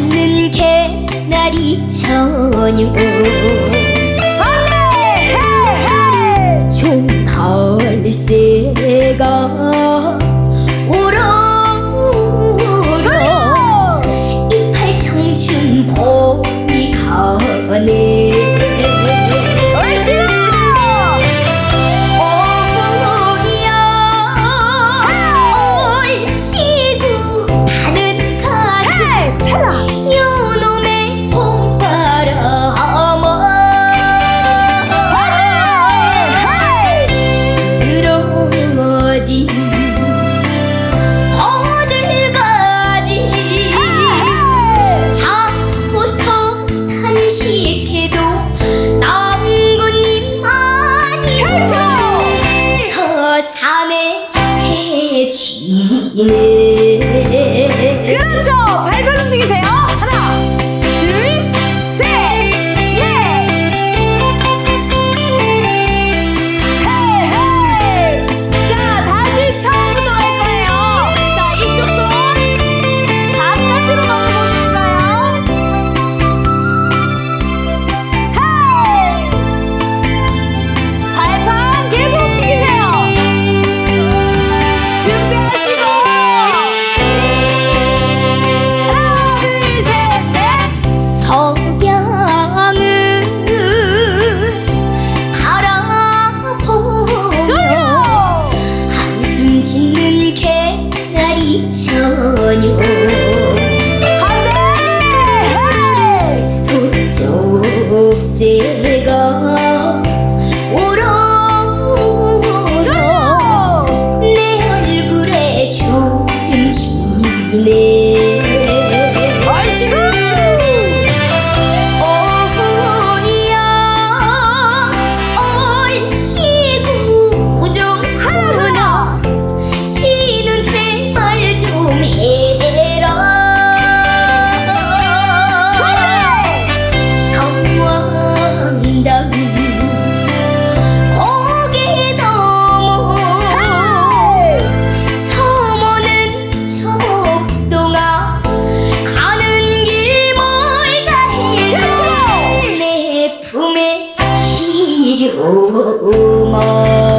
않는 개나리 전용 좀 덜새가 우렁우렁 이팔 청춘 봄이 가네. 你。 개나리 처녀 반대 소쪽 새가 如梦